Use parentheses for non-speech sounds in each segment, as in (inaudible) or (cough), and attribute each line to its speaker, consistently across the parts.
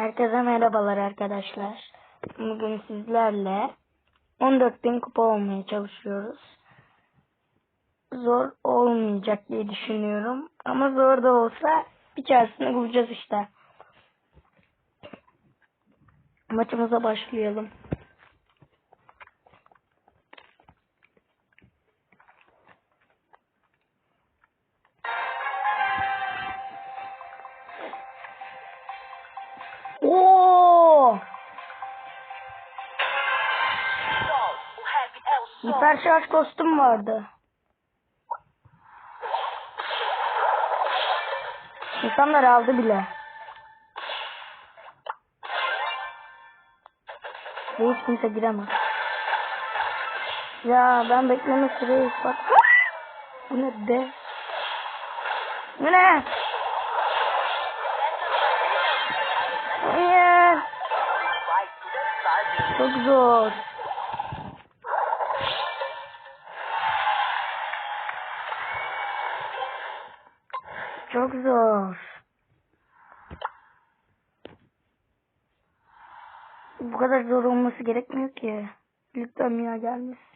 Speaker 1: Herkese merhabalar arkadaşlar. Bugün sizlerle 14.000 kupa olmaya çalışıyoruz. Zor olmayacak diye düşünüyorum. Ama zor da olsa bir çaresini bulacağız işte. Maçımıza başlayalım. Hiper şarj kostüm vardı. İnsanlar aldı bile. Ve hiç kimse giremez. Ya ben bekleme süreyi bak. Bu ne be? Bu ne? Çok zor. Kadar zor olması gerekmiyor ki. Lütfen Mia gelmesin.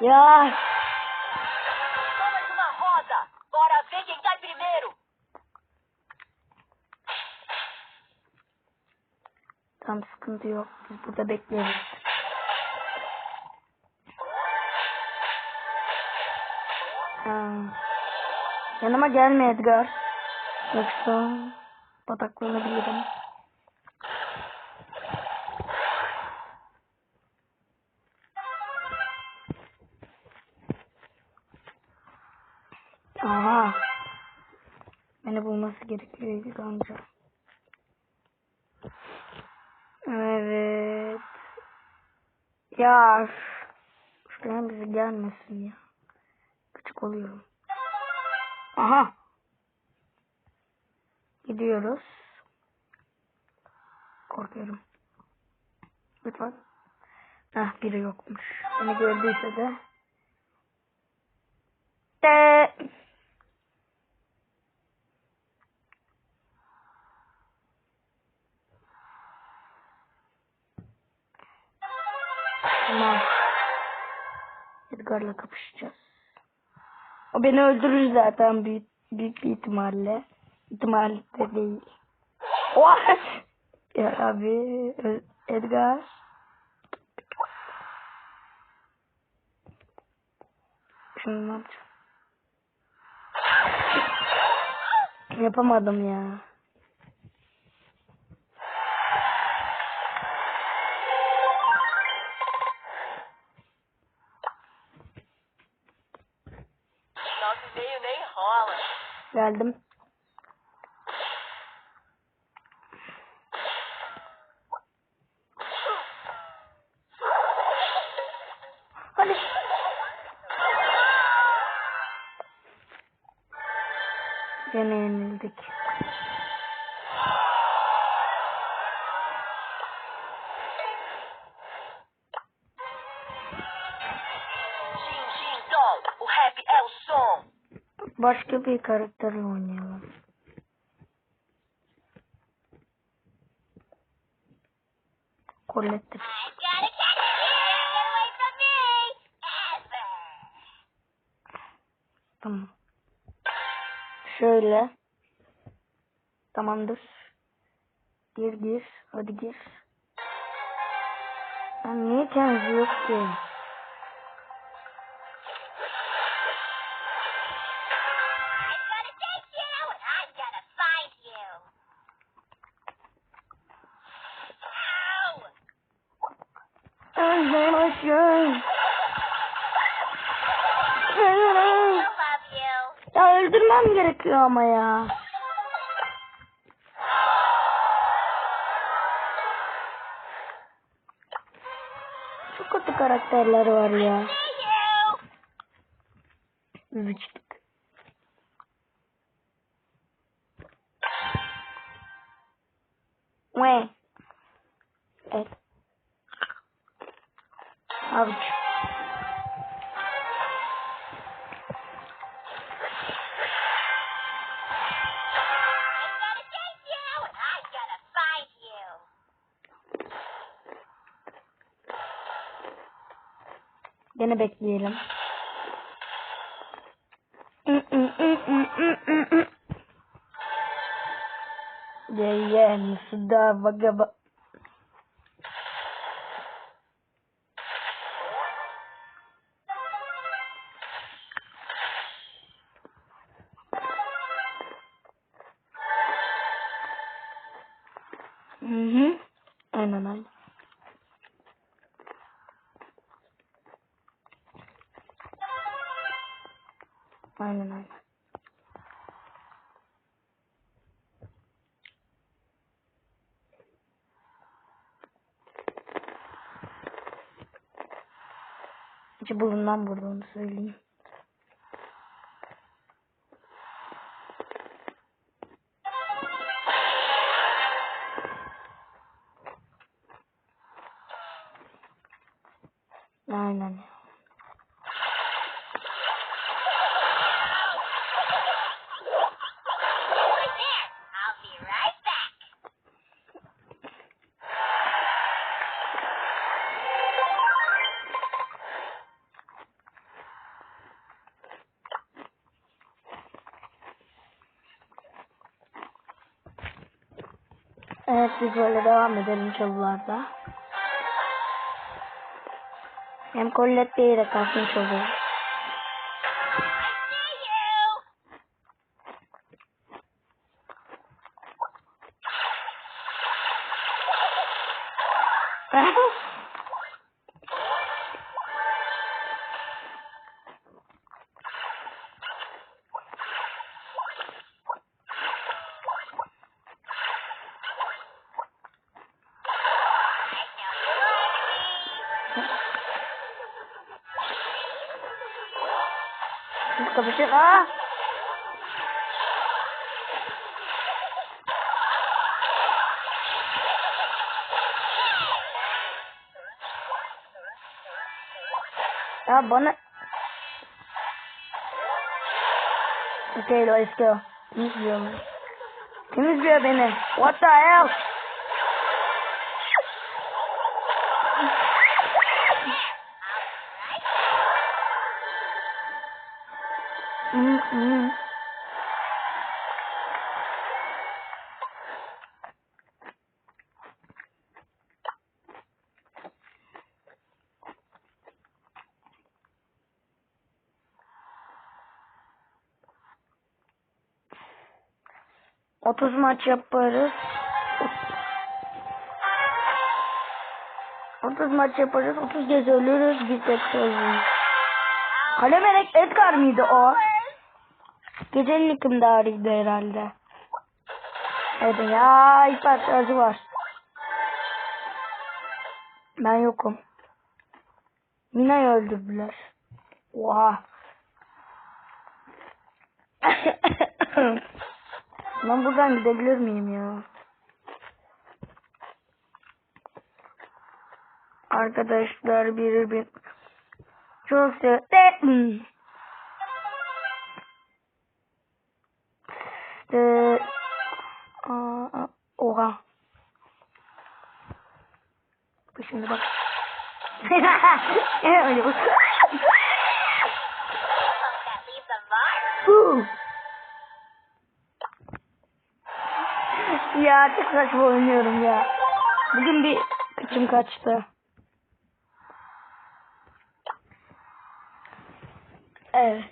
Speaker 1: Ya
Speaker 2: mais uma roda. Bora ver quem cai primeiro.
Speaker 1: tam sıkıntı yok. Biz burada bekleriz. Yanıma gelme Edgar. Yoksa bataklanabilirim. Aha. Beni bulması gerekiyor önce. Evet. Ya. Şuradan bize gelmesin ya. Küçük oluyorum. Aha. Gidiyoruz. Korkuyorum. Lütfen. Heh biri yokmuş. Beni gördüyse de. De. Tamam. Edgar'la kapışacağız. O beni öldürür zaten büyük, büyük bir ihtimalle. İhtimalle de değil. Oha! ya abi Edgar. Şunu ne yapacağım? Yapamadım ya. Geldim. Hadi. Gene yenildik.
Speaker 2: Jin Jin
Speaker 1: Başka bir karakterle oynayalım. Colette. Tamam. Şöyle. Tamamdır. Gir gir. Hadi gir. Ben niye kendisi yok ki?
Speaker 2: You.
Speaker 1: Ya öldürmem gerekiyor ama ya. Çok kötü karakterler var ya.
Speaker 2: See
Speaker 1: Gene bekleyelim. Yeyen suda vagaba. Hı hı. Aynen aynen. Aynen aynen. Hiç bulunmam burada onu söyleyeyim. Aynen. Evet biz böyle devam edelim çalılarda. Hem Colette değil de kalkmış oluyor. Kapışın. Ya bana... Okay, let's go. Temizliyor beni. What the hell? 30 maç yaparız. 30 maç yaparız. 30 kez ölürüz. Bir tek sözüm. Kalemerek Edgar mıydı o? Gecenin hükümdarıydı herhalde. Hadi ya hiper şarjı var. Ben yokum. Mina'yı öldürdüler. Oha. (laughs) ben buradan gidebilir miyim ya? Arkadaşlar bir bir çok sev... Ee, aa, oha. Şimdi bak. (laughs) Öyle bak. Ya çok saçma oynuyorum ya. Bugün bir kıçım kaçtı. Evet.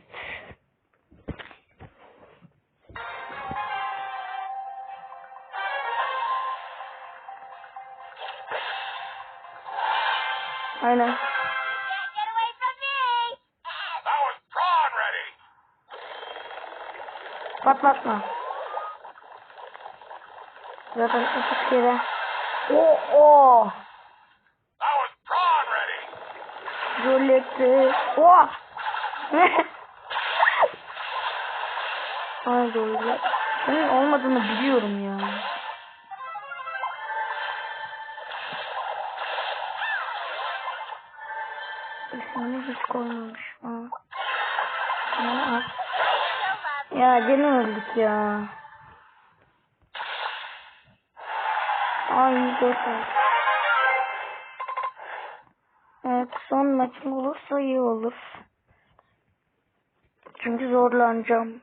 Speaker 1: Aynen.
Speaker 2: Can't
Speaker 1: Zaten ufak kere. Oo, oo.
Speaker 3: That was prawn ready.
Speaker 1: Roleti. Oh. (laughs) Ay böyle. Senin olmadığını biliyorum ya. İsmini hiç koymamış. Ha. Ya gene öldük ya. Ay dört oldu. Evet son maçım olursa iyi olur. Çünkü zorlanacağım.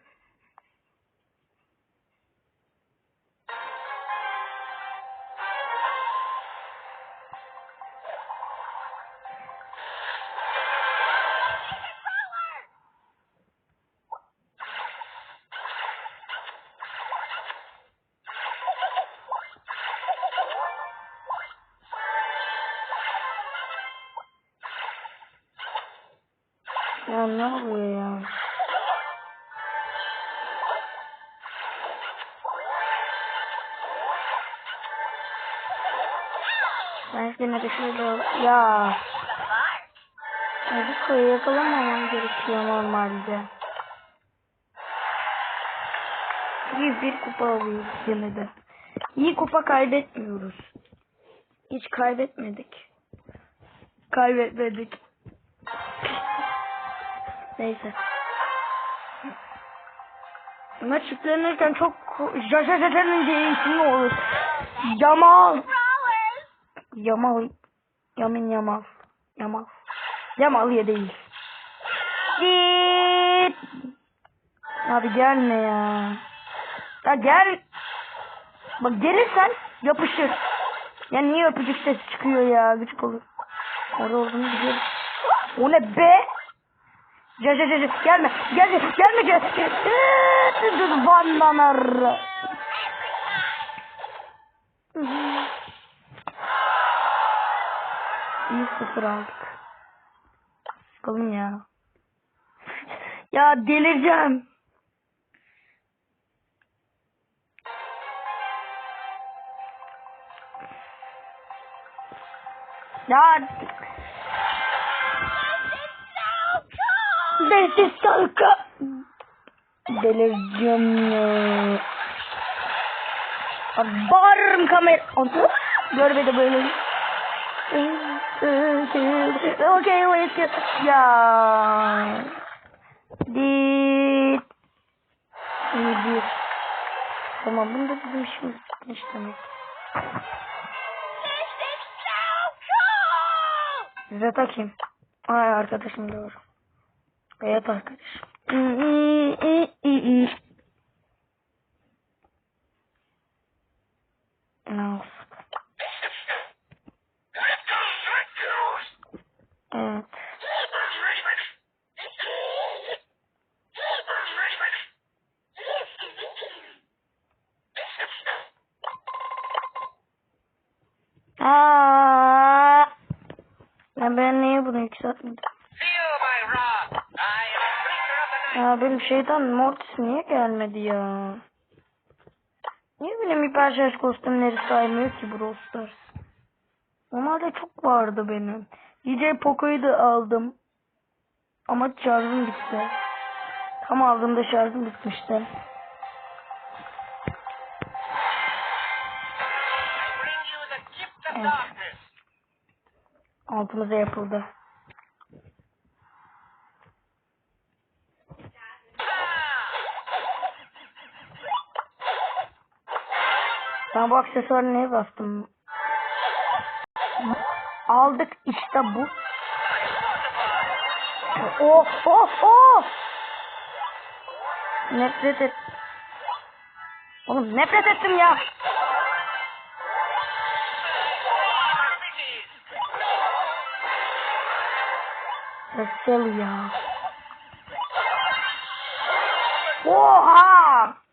Speaker 1: Ya ne oluyor ya? Ben yine de şöyle ya. Eriko'yu yakalamamam gerekiyor normalde. İyi bir kupa alıyoruz yine de. İyi kupa kaybetmiyoruz. Hiç kaybetmedik. Kaybetmedik. Neyse. Maç yüklenirken çok Jajajajanın diye ismi olur. Yamal. Yamal. Yamin Yamal. Yamal. Yamal ya değil. Git. Abi gelme ya. Ya gel. Bak gelirsen yapışır. Ya niye öpücük sesi çıkıyor ya? Gıcık olur. Orada olduğunu biliyorum. O ne be? Gel gel gel gelme gelme gelme gel. Vandanar. İyi sıfır aldık. Bakalım ya. Ya delireceğim. Ya İs so good. Delireceğim ya. Abi Bağırırım kamera. Onu görmedi böyle. Okay, wait. get- Ya. Dit. İyi bir. Tamam bunu da bizim işimiz bitmiş demek. Size takayım. Ay arkadaşım doğru. Evet arkadaşım. Ne olsun. Evet. Aa, ya ben niye bunu yükseltmedim?
Speaker 3: Feel my wrath.
Speaker 1: Ya benim şeytan Mortis niye gelmedi ya? Niye benim hiper şarj kostümleri saymıyor ki Brawl Stars? Normalde çok vardı benim. DJ Poco'yu da aldım. Ama şarjım bitti. Tam aldığımda şarjım bitmişti. Evet. Altımıza yapıldı. Ben bu aksesuarı neye bastım? Aldık işte bu. Oh oh oh! Nefret et. Oğlum nefret ettim ya. Nasıl ya? Oha!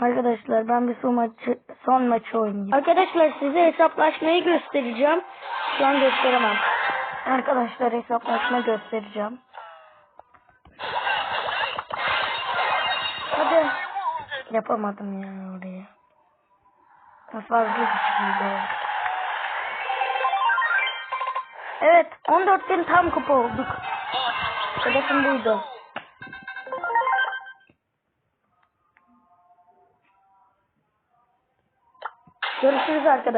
Speaker 1: Arkadaşlar ben bir son maçı son maçı oynayayım. Arkadaşlar size hesaplaşmayı göstereceğim. Şu an gösteremem. Arkadaşlar hesaplaşma göstereceğim. Hadi. Yapamadım ya oraya. Fazla güçlüydü. Evet 14 bin tam kupa olduk. Hedefim buydu. Görüşürüz arkadaşlar.